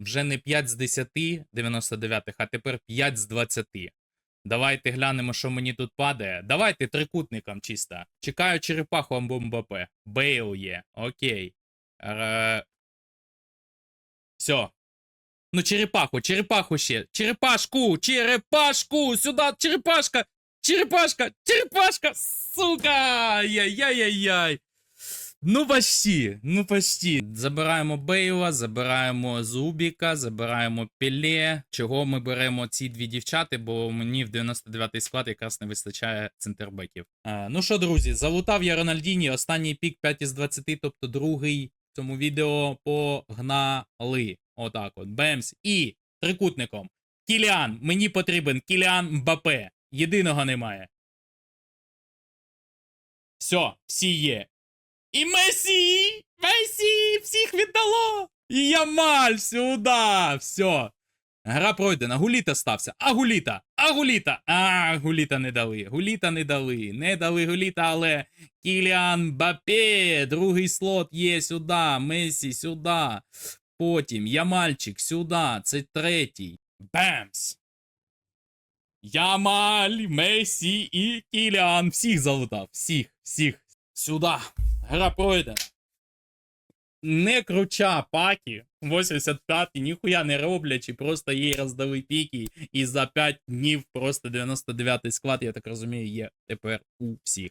вже не 5 з 10 99-х, а тепер 5 з 20. Давайте глянемо, що мені тут падає. Давайте трикутником чисто. Чекаю черепаху або Мбапе. Бейл є. Окей. Е... Все. Ну, черепаху, черепаху ще. Черепашку, черепашку, сюди, черепашка, черепашка, черепашка, сука! Яй-яй-яй-яй. Ну, почти, ну почти. Забираємо Бейла, забираємо Зубіка, забираємо Пеле. Чого ми беремо ці дві дівчати, бо мені в 99-й склад якраз не вистачає центрбеків. А, ну що, друзі, залутав я Рональдіні, останній пік 5 із 20, тобто другий в цьому відео погнали. Отак от. Бемс. І трикутником. Кіліан, мені потрібен Кіліан Мбапе. Єдиного немає. Все, всі є. І Месі! Месі! Всіх віддало! І Ямаль сюди! Все. Гра пройдена. Гуліта стався. А гуліта! А гуліта! А, гуліта не дали. Гуліта не дали. Не дали гуліта, але Кіліан Бапе. Другий слот є сюди. Месі сюди. Потім Ямальчик сюди. Це третій. Бемс! Ямаль, Месі і Кіліан. Всіх залутав. Всіх, всіх. Сюди. Гра пройдена. Не круча паки 85 ніхуя не роблячи, просто їй роздали піки, і за 5 днів просто 99 склад, я так розумію, є тепер у всіх.